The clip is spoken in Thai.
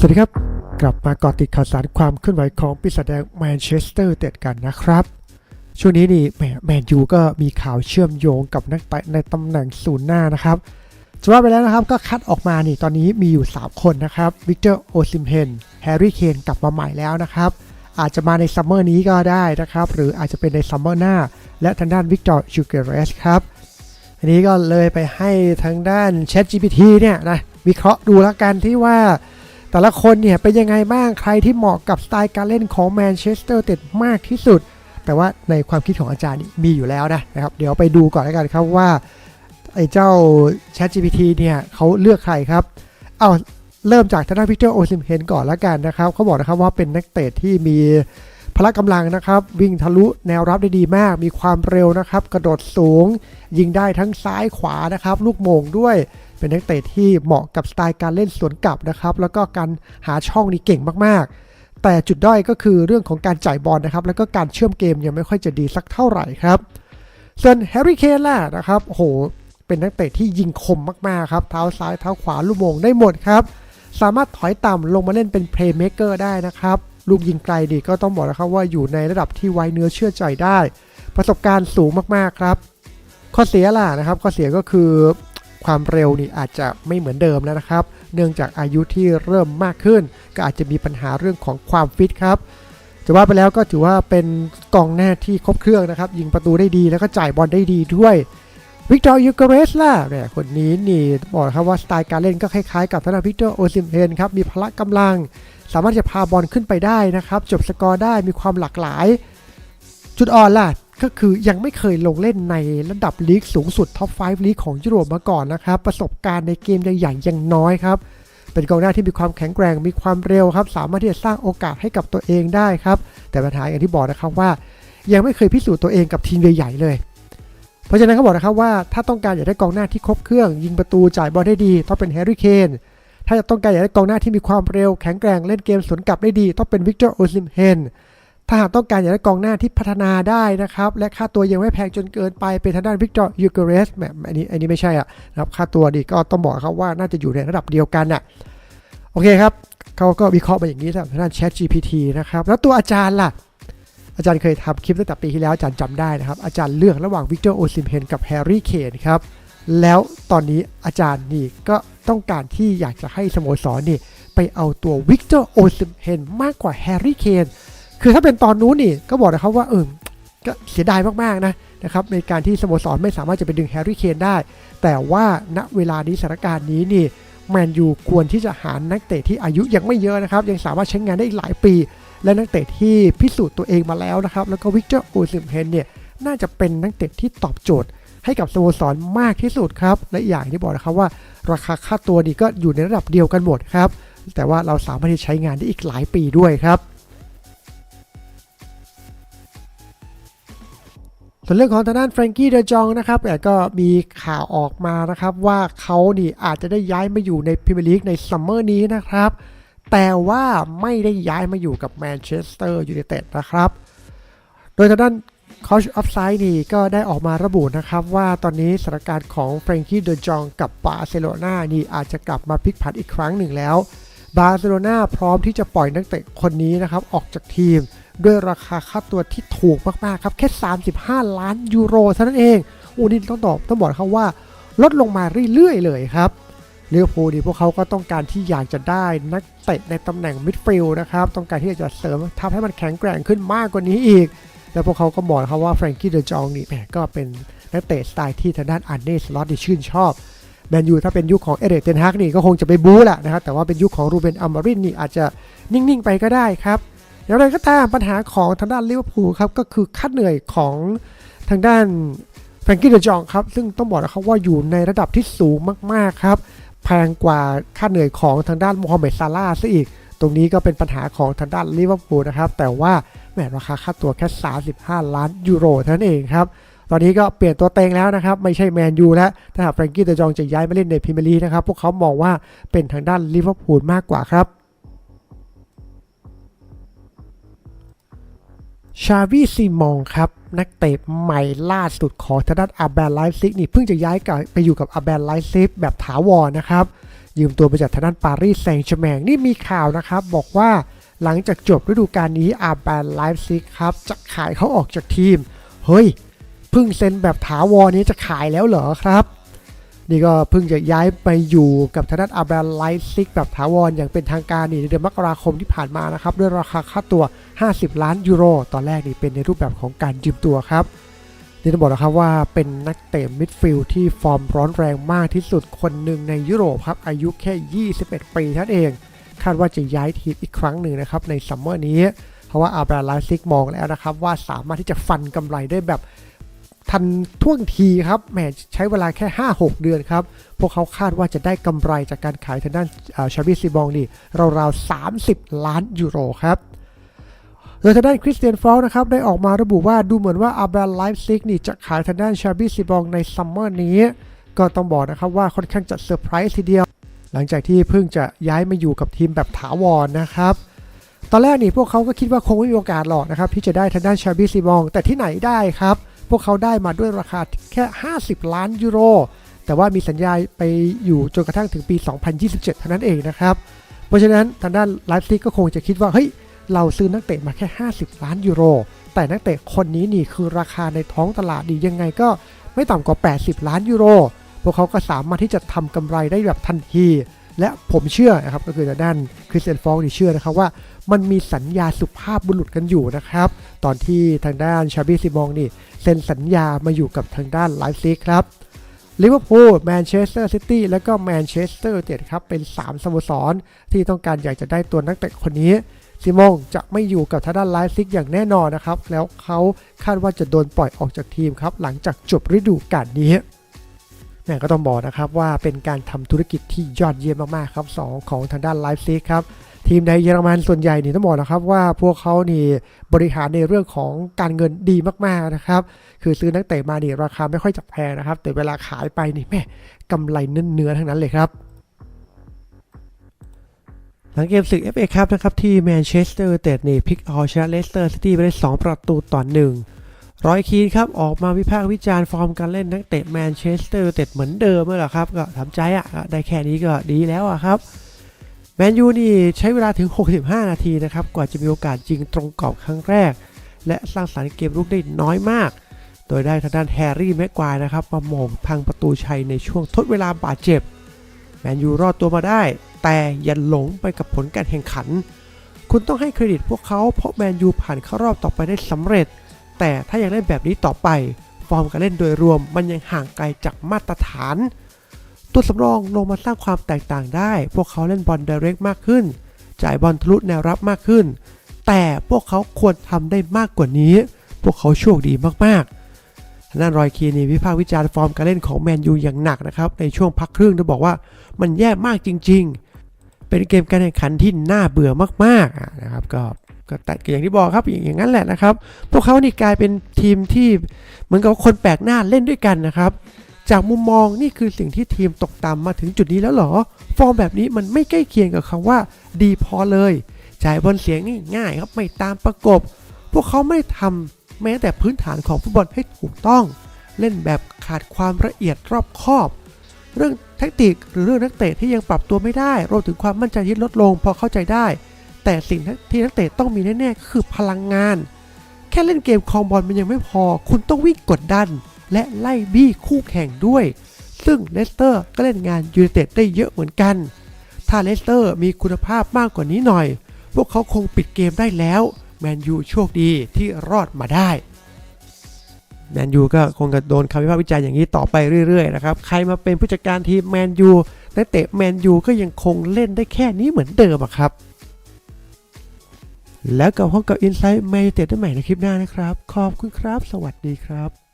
สวัสดีครับ กลับมาเกาะติดข่าวสารความเคลื่อนไหวของปีศาจแดงแมนเชสเตอร์เตดกันนะครับ ช่วงนี้นี่แหมแมนยูก็มีข่าวเชื่อมโยงกับนักเตะในตำแหน่งศูนย์หน้านะครับจะว่าไปแล้วนะครับก็คัดออกมานี่ตอนนี้มีอยู่ 3 คนนะครับวิกเตอร์โอซิมเฮนแฮร์รี่เคนกลับมาใหม่แล้วนะครับอาจจะมาในซัมเมอร์นี้ก็ได้นะครับหรืออาจจะเป็นในซัมเมอร์หน้า และทางด้านวิกตอร์ชูเกเรสครับอันนี้ก็เลยไปให้ทางด้าน Chat GPT เนี่ยนะวิเคราะห์ดูแล้วกันที่ว่า แต่ละคนเนี่ยเป็นยังไงบ้างใครที่เหมาะกับสไตล์การเล่นของแมนเชสเตอร์เต็ดมากที่สุด แต่ว่าในความคิดของอาจารย์มีอยู่แล้วนะนะครับ เดี๋ยวไปดูก่อนแล้วกันครับว่าไอ้เจ้า Chat GPT เนี่ยเขาเลือกใครครับ เอาเริ่มจากทางด้านพิเตอร์โอซิมเฮนก่อนแล้วกันนะครับเขาบอกนะครับว่าเป็นนักเตะที่มีพละกำลังนะครับ วิ่งทะลุแนวรับได้ดีมาก มีความเร็วนะครับ กระโดดสูง ยิงได้ทั้งซ้ายขวานะครับ ลูกโมงด้วย เป็นนักเตะที่เหมาะกับสไตล์การเล่นสวนกลับนะครับ แล้วก็การหาช่องนี่เก่งมากๆ แต่จุดด้อยก็คือเรื่องของการจ่ายบอลนะครับ แล้วก็การเชื่อมเกมยังไม่ค่อยจะดีสักเท่าไหร่ครับ ส่วนแฮร์รี่เคนล่ะนะครับโหเป็นนักเตะที่ยิงคมมากๆครับ เท้าซ้ายเท้าขวาลูกมงได้หมดครับ สามารถถอยต่ำลงมาเล่นเป็นเพลย์เม k เกอร์ได้นะครับ ลูกยิงไกลดีก็ต้องบอกนะครับว่าอยู่ในระดับที่ไว้เนื้อเชื่อใจได้ ประสบการณ์สูงมากๆครับ ข้อเสียล่ะนะครับ ข้อเสียก็คือ ความเร็วนี่อาจจะไม่เหมือนเดิมแล้วนะครับ เนื่องจากอายุที่เริ่มมากขึ้น ก็อาจจะมีปัญหาเรื่องของความฟิตครับจะว่าไปแล้วก็ถือว่าเป็นกองหน้าที่ครบเครื่องนะครับ ยิงประตูได้ดีแล้วก็จ่ายบอลได้ดีด้วยวิกตอร์ยูเกเรสล่ะเนี่ยคนนี้นี่บอกครับว่าสไตล์การเล่นก็คล้ายๆกับทางด้าวิกตอร์โอซิมเฮนครับมีพละกำลัง สามารถจะพาบอลขึ้นไปได้นะครับ จบสกอร์ได้มีความหลากหลาย จุดอ่อนล่ะ ก็คือยังไม่เคยลงเล่นในระดับลีกสูงสุดท็อป 5 ลีกของยุโรปมาก่อนนะครับ ประสบการณ์ในเกมใหญ่ๆยังน้อยครับ เป็นกองหน้าที่มีความแข็งแกร่งมีความเร็วครับ สามารถที่จะสร้างโอกาสให้กับตัวเองได้ครับ แต่ปัญหาอย่างที่บอกนะครับว่า ยังไม่เคยพิสูจน์ตัวเองกับทีมใหญ่ๆเลยเพราะฉะนั้นเขาบอกนะครับว่าถ้าต้องการอยากได้กองหน้าที่ครบเครื่อง ยิงประตูจ่ายบอลได้ดี ต้องเป็นแฮร์รี่เคนถ้าจะต้องการอยากได้กองหน้าที่มีความเร็วแข็งแกร่งเล่นเกมสวนกลับได้ดี ต้องเป็นวิกเตอร์โอซิมเฮน ถ้าหากต้องการอยากได้กองหน้าที่พัฒนาได้นะครับ และค่าตัวยังไม่แพงจนเกินไปเป็นทางด้านวิกตอร์ยูเกเรสแบบอันนี้อันนี้ไม่ใช่อะนะครับค่าตัวดีก็ต้องบอกครับว่าน่าจะอยู่ในระดับเดียวกันอะโอเคครับเขาก็วิเคราะห์มาอย่างนี้สำหรับทางด้าน Chat GPT นะครับแล้วตัวอาจารย์ล่ะ อาจารย์เคยทำคลิปตั้งแต่ปีที่แล้วอาจารย์จำได้นะครับ อาจารย์เลือกระหว่างวิกเตอร์โอซิมเฮนกับแฮร์รี่เคนครับแล้วตอนนี้อาจารย์นี่ก็ต้องการที่อยากจะให้สโมสรนี่ไปเอาตัววิกเตอร์โอซิมเฮนมากกว่าแฮร์รี่เคน คือถ้าเป็นตอนนู้นนี่ก็บอกนะครับว่าเออก็เสียดายมากๆนะนะครับในการที่สโมสรไม่สามารถจะไปดึงแฮร์รี่เคนได้ แต่ว่าณเวลานี้สถานการณ์นี้นี่แมนยูควรที่จะหานักเตะที่อายุยังไม่เยอะนะครับ ยังสามารถใช้งานได้อีกหลายปี และนักเตะที่พิสูจน์ตัวเองมาแล้วนะครับ แล้วก็วิกเตอร์โอซิมเฮนเนี่ยน่าจะเป็นนักเตะที่ตอบโจทย์ ให้กับสโมสรมากที่สุดครับ และอย่างที่บอกนะครับว่า ราคาค่าตัวนี่ก็อยู่ในระดับเดียวกันหมดครับ แต่ว่าเราสามารถที่ใช้งานได้อีกหลายปีด้วยครับ ส่วนเรื่องของทางด้านแฟรงกี้เดอจองนะครับแต่ก็มีข่าวออกมานะครับว่าเขานี่อาจจะได้ย้ายมาอยู่ในพรีเมียร์ลีกในซัมเมอร์นี้นะครับ แต่ว่าไม่ได้ย้ายมาอยู่กับแมนเชสเตอร์ยูไนเต็ดนะครับ โดยทางด้านคอชออฟไซด์นี่ก็ได้ออกมาระบุนะครับ ว่าตอนนี้สถานการณ์ของแฟรงกี้เดอจองกับบาร์เซโลนานี่อาจจะกลับมาพลิกผันอีกครั้งหนึ่งแล้ว บาร์เซโลนาพร้อมที่จะปล่อยนักเตะคนนี้นะครับออกจากทีม ด้วยราคาค่าตัวที่ถูกมากๆครับแค่ 35 ล้านยูโรเท่านั้นเองอ้นี่ต้องตอบต้องบอกครับว่า ลดลงมาเรื่อยๆเลยครับเลี้ยวพูลนี่พวกเขาก็ต้องการที่อยากจะได้นักเตะในตำแหน่งมิดฟิลด์นะครับ ต้องการที่จะเสริมทำให้มันแข็งแกร่งขึ้นมากกว่านี้อีก แล้วพวกเขาก็บอกครับว่าแฟรงกี้เดอจองนี่แหมก็เป็นนักเตะสไตล์ที่ทางด้านอันเน่สล็อตที่ชื่นชอบแมนยูถ้าเป็นยุคของเอเดเทนฮากนี่ก็คงจะไปบู๊แหละนะครับแต่ว่าเป็นยุคของรูเบนอัมมารินนี่อาจจะนิ่งๆไปก็ได้ครับ อย่างไรก็ตามปัญหาของทางด้านลิเวอร์พูลครับก็คือค่าเหนื่อยของทางด้านแฟรงกี้เดอจองครับซึ่งต้องบอกนะครับว่าอยู่ในระดับที่สูงมากๆครับแพงกว่าค่าเหนื่อยของทางด้านโมฮัมเหม็ดซาลาซะอีก ตรงนี้ก็เป็นปัญหาของทางด้านลิเวอร์พูลนะครับ แต่ว่าแหมราคาค่าตัวแค่ 35 ล้านยูโรเท่านั้นเองครับตอนนี้ก็เปลี่ยนตัวเต็งแล้วนะครับ ไม่ใช่แมนยูแล้วถ้าหากแฟรงกี้เดจองจะย้ายมาเล่นในพรีเมียร์ลีกนะครับ พวกเขามองว่าเป็นทางด้านลิเวอร์พูลมากกว่าครับ ชาวีซีมองครับ นักเตะใหม่ล่าสุดของทางด้านอาแบนไลฟ์ซิกนี่เพิ่งจะย้ายกลับไปอยู่กับอาแบนไลฟ์ซิกแบบถาวรนะครับ ยืมตัวมาจากทางด้านปารีสแซงต์แชร์แมงนี่มีข่าวนะครับ บอกว่าหลังจากจบฤดูกาลนี้อาร์แบนไลฟ์ซิกครับ จะขายเขาออกจากทีม เฮ้ยเพิ่งเซ็นแบบถาวรนี้จะขายแล้วเหรอครับ นี่ก็เพิ่งจะย้ายไปอยู่กับทางด้านอาร์แบนไลฟ์ซิกแบบถาวรอย่างเป็นทางการนี่ในเดือนมกราคมที่ผ่านมานะครับด้วยราคาค่าตัว 50 ล้านยูโร ตอนแรกนี่เป็นในรูปแบบของการยืมตัวครับนี่ต้องบอกนะครับว่าเป็นนักเตะมิดฟิลด์ที่ฟอร์มร้อนแรงมากที่สุดคนหนึ่งในยุโรปครับ อายุแค่ 21 ปีท่านเอง คาดว่าจะย้ายทีมอีกครั้งหนึ่งนะครับในซัมเมอร์นี้ เพราะว่าอาบราไลซิกมองแล้วนะครับว่าสามารถที่จะฟันกำไรได้แบบ ทันท่วงทีครับแหมใช้เวลาแค่ 5-6 เดือนครับ พวกเขาคาดว่าจะได้กำไรจากการขายทางด้านชาบิซิบองนี่ราวๆ 30 ล้านยูโรครับโดยทางด้านคริสเตียนฟอลนะครับได้ออกมาระบุว่าดูเหมือนว่าอาบราไลฟ์ซิกนี่จะขายทางด้านชาบิซิบองในซัมเมอร์นี้ ก็ต้องบอกนะครับว่าค่อนข้างจะเซอร์ไพรส์ทีเดียว หลังจากที่เพิ่งจะย้ายมาอยู่กับทีมแบบถาวรนะครับตอนแรกนี่พวกเขาก็คิดว่าคงไม่มีโอกาสหรอกนะครับที่จะได้ทางด้านชาบิซิบอง แต่ที่ไหนได้ครับ พวกเขาได้มาด้วยราคาแค่ 50 ล้านยูโร แต่ว่ามีสัญญาไปอยู่จนกระทั่งถึงปี 2027 เท่านั้นเองนะครับ เพราะฉะนั้นทางด้านไลฟ์ซิกก็คงจะคิดว่า เฮ้ย เราซื้อนักเตะมาแค่ 50 ล้านยูโร แต่นักเตะคนนี้นี่คือราคาในท้องตลาดดียังไงก็ไม่ต่ำกว่า 80 ล้านยูโร พวกเขาก็สามารถที่จะทำกำไรได้แบบทันที และผมเชื่อนะครับก็คือทางด้านคริสเตียนฟองนี่เชื่อนะครับว่ามันมีสัญญาสุภาพบุรุษกันอยู่นะครับ ตอนที่ทางด้านชาบิซิมองนี่เซ็นสัญญามาอยู่กับทางด้านไลฟ์ซิกครับลิเวอร์พูลแมนเชสเตอร์ซิตี้และก็แมนเชสเตอร์ยูไนเต็ดครับ เป็น 3สโมสร ที่ต้องการอยากจะได้ตัวนักเตะคนนี้ ซิมองจะไม่อยู่กับทางด้านไลฟ์ซิกอย่างแน่นอนนะครับ แล้วเขาคาดว่าจะโดนปล่อยออกจากทีมครับ หลังจากจบฤดูกาลนี้ แม่ก็ต้องบอกนะครับว่าเป็นการทำธุรกิจที่ยอดเยี่ยมมากๆครับสองของทางด้านไลฟ์ซิกครับทีมในเยอรมันส่วนใหญ่นี่ต้องบอกนะครับว่าพวกเขานี่บริหารในเรื่องของการเงินดีมากๆนะครับ คือซื้อนักเตะมาเนี่ยราคาไม่ค่อยจับแพงนะครับ แต่เวลาขายไปนี่แม่กำไรเนื้อๆทั้งนั้นเลยครับหลังเกมศึก FA ครับนะครับที่แมนเชสเตอร์ยูไนเตดนี่พลิกเอาชนะเลสเตอร์ซิตี้ไปได้2ประตูต่อหนึ่ง รอยคีนครับ ออกมาวิพากษ์วิจารณ์ฟอร์มการเล่นนักเตะแมนเชสเตอร์เต็ดเหมือนเดิมเมื่อหรอครับ ก็ทำใจอะ ได้แค่นี้ก็ดีแล้วอะครับ แมนยูนี่ใช้เวลาถึง 65 นาทีนะครับ กว่าจะมีโอกาสยิงตรงกรอบครั้งแรก และสร้างสรรค์เกมรุกได้น้อยมาก โดยได้ทางด้านแฮร์รี่แม็กควายนะครับมาหม่งพังประตูชัยในช่วงทดเวลาบาดเจ็บ แมนยูรอดตัวมาได้ แต่อย่าหลงไปกับผลการแข่งขัน คุณต้องให้เครดิตพวกเขาเพราะแมนยูผ่านเข้ารอบต่อไปได้สำเร็จ แต่ถ้ายังเล่นแบบนี้ต่อไป ฟอร์มการเล่นโดยรวมมันยังห่างไกลจากมาตรฐาน ตัวสำรองลงมาสร้างความแตกต่างได้ พวกเขาเล่นบอลไดเรกมากขึ้น จ่ายบอลทะลุแนวรับมากขึ้น แต่พวกเขาควรทำได้มากกว่านี้ พวกเขาโชคดีมากๆทางด้านรอยคีนีวิพากษ์วิจารณ์ฟอร์มการเล่นของแมนยูอย่างหนักนะครับในช่วงพักครึ่งโดยบอกว่ามันแย่มากจริง ๆ เป็นเกมการแข่งขันที่น่าเบื่อมากๆนะครับก็ ก็แต่อย่างที่บอกครับอย่างนั้นแหละนะครับ พวกเขานี่กลายเป็นทีมที่เหมือนกับคนแปลกหน้าเล่นด้วยกันนะครับ จากมุมมองนี่คือสิ่งที่ทีมตกต่ำมาถึงจุดนี้แล้วเหรอ ฟอร์มแบบนี้มันไม่ใกล้เคียงกับคำว่า ดีพอเลย จ่ายบอลเสียงง่ายครับไม่ตามประกบ พวกเขาไม่ทำแม้แต่พื้นฐานของฟุตบอลให้ถูกต้อง เล่นแบบขาดความละเอียดรอบคอบ เรื่องแทคติกหรือเรื่องนักเตะที่ยังปรับตัวไม่ได้รวมถึงความมั่นใจที่ลดลงพอเข้าใจได้ แต่สิ่งที่นักเตะต้องมีแน่ๆก็คือพลังงาน แค่เล่นเกมครองบอลมันยังไม่พอ คุณต้องวิ่งกดดัน และไล่บี้คู่แข่งด้วย ซึ่งเลสเตอร์ก็เล่นงานยูไนเต็ดได้เยอะเหมือนกัน ถ้าเลสเตอร์มีคุณภาพมากกว่านี้หน่อย พวกเขาคงปิดเกมได้แล้วแมนยูโชคดีที่รอดมาได้แมนยูก็คงจะโดนคำวิพากษ์วิจารณ์อย่างนี้ต่อไปเรื่อยๆนะครับ ใครมาเป็นผู้จัดการทีมแมนยูนักเตะแมนยูก็ยังคงเล่นได้แค่นี้เหมือนเดิมครับ แล้วกับพบกับ Insight แมนยูเต็ดได้ใหม่ในคลิปหน้านะครับ ขอบคุณครับ สวัสดีครับ